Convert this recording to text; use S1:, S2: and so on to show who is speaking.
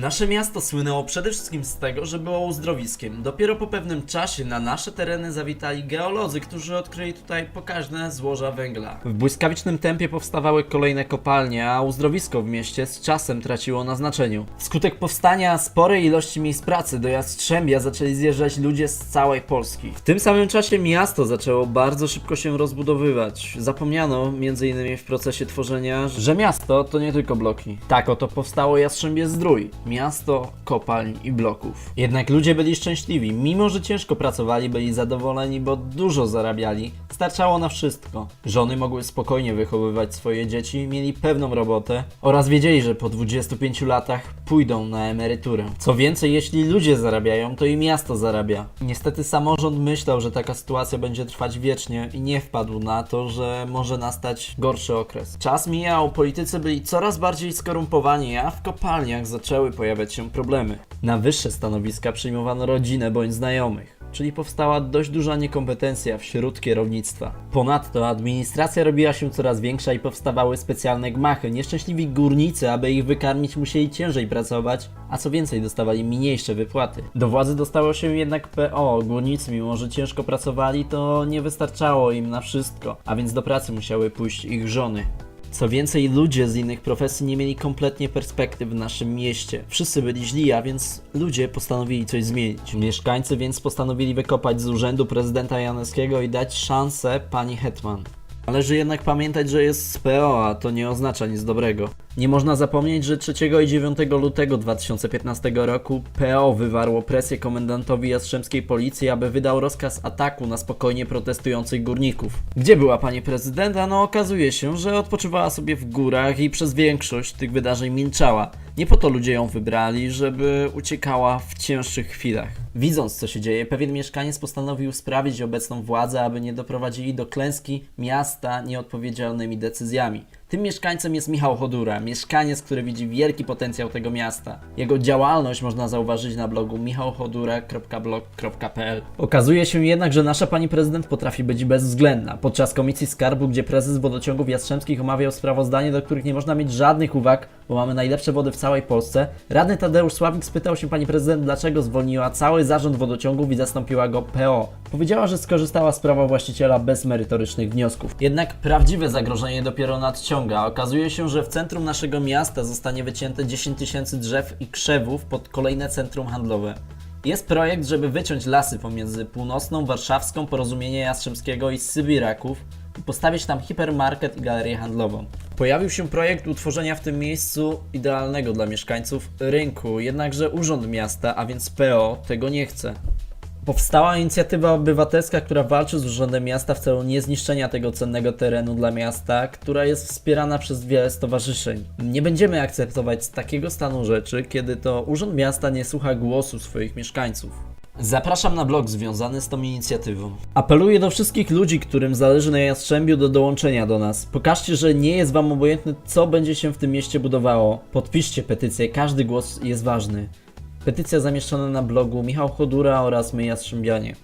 S1: Nasze miasto słynęło przede wszystkim z tego, że było uzdrowiskiem. Dopiero po pewnym czasie na nasze tereny zawitali geolodzy, którzy odkryli tutaj pokaźne złoża węgla. W błyskawicznym tempie powstawały kolejne kopalnie, a uzdrowisko w mieście z czasem traciło na znaczeniu. Wskutek powstania sporej ilości miejsc pracy do Jastrzębia zaczęli zjeżdżać ludzie z całej Polski. W tym samym czasie miasto zaczęło bardzo szybko się rozbudowywać. Zapomniano m.in. w procesie tworzenia, że miasto to nie tylko bloki. Tak oto powstało Jastrzębie Zdrój. Miasto kopalń i bloków. Jednak ludzie byli szczęśliwi. Mimo, że ciężko pracowali, byli zadowoleni, bo dużo zarabiali. Starczało na wszystko. Żony mogły spokojnie wychowywać swoje dzieci, mieli pewną robotę oraz wiedzieli, że po 25 latach pójdą na emeryturę. Co więcej, jeśli ludzie zarabiają, to i miasto zarabia. Niestety samorząd myślał, że taka sytuacja będzie trwać wiecznie i nie wpadł na to, że może nastać gorszy okres. Czas mijał, politycy byli coraz bardziej skorumpowani, a w kopalniach zaczęły pojawiać się problemy. Na wyższe stanowiska przyjmowano rodzinę bądź znajomych czyli powstała dość duża niekompetencja wśród kierownictwa. Ponadto administracja robiła się coraz większa i powstawały specjalne gmachy. Nieszczęśliwi górnicy, aby ich wykarmić, musieli ciężej pracować, a co więcej, dostawali mniejsze wypłaty. Do władzy dostało się jednak PO. Górnicy, mimo że ciężko pracowali, to nie wystarczało im na wszystko, a więc do pracy musiały pójść ich żony. Co więcej, ludzie z innych profesji nie mieli kompletnie perspektyw w naszym mieście. Wszyscy byli źli, a więc ludzie postanowili coś zmienić. Mieszkańcy więc postanowili wykopać z urzędu prezydenta Janeskiego i dać szansę pani Hetman. Należy jednak pamiętać, że jest z PO, a to nie oznacza nic dobrego. Nie można zapomnieć, że 3 i 9 lutego 2015 roku PO wywarło presję komendantowi Jastrzębskiej Policji, aby wydał rozkaz ataku na spokojnie protestujących górników. Gdzie była pani prezydenta? No okazuje się, że odpoczywała sobie w górach i przez większość tych wydarzeń milczała. Nie po to ludzie ją wybrali, żeby uciekała w cięższych chwilach. Widząc, co się dzieje, pewien mieszkaniec postanowił sprawić obecną władzę, aby nie doprowadzili do klęski miasta nieodpowiedzialnymi decyzjami. Tym mieszkańcem jest Michał Chodura, mieszkaniec, który widzi wielki potencjał tego miasta. Jego działalność można zauważyć na blogu michałchodura.blog.pl. Okazuje się jednak, że nasza pani prezydent potrafi być bezwzględna. Podczas Komisji Skarbu, gdzie prezes wodociągów jastrzębskich omawiał sprawozdanie, do których nie można mieć żadnych uwag, bo mamy najlepsze wody w całej Polsce, radny Tadeusz Sławik spytał się pani prezydent, dlaczego zwolniła cały zarząd wodociągów i zastąpiła go PO. Powiedziała, że skorzystała z prawa właściciela bez merytorycznych wniosków. Jednak prawdziwe zagrożenie dopiero nadciąga. Okazuje się, że w centrum naszego miasta zostanie wycięte 10 tysięcy drzew i krzewów pod kolejne centrum handlowe. Jest projekt, żeby wyciąć lasy pomiędzy północną warszawską, porozumienie Jastrzębskiego i Sybiraków postawić tam hipermarket i galerię handlową. Pojawił się projekt utworzenia w tym miejscu idealnego dla mieszkańców rynku, jednakże Urząd Miasta, a więc PO, tego nie chce. Powstała inicjatywa obywatelska, która walczy z Urzędem Miasta w celu niezniszczenia tego cennego terenu dla miasta, która jest wspierana przez wiele stowarzyszeń. Nie będziemy akceptować takiego stanu rzeczy, kiedy to Urząd Miasta nie słucha głosu swoich mieszkańców. Zapraszam na blog związany z tą inicjatywą. Apeluję do wszystkich ludzi, którym zależy na Jastrzębiu do dołączenia do nas. Pokażcie, że nie jest wam obojętne, co będzie się w tym mieście budowało. Podpiszcie petycję, każdy głos jest ważny. Petycja zamieszczona na blogu Michał Chodura oraz My Jastrzębianie.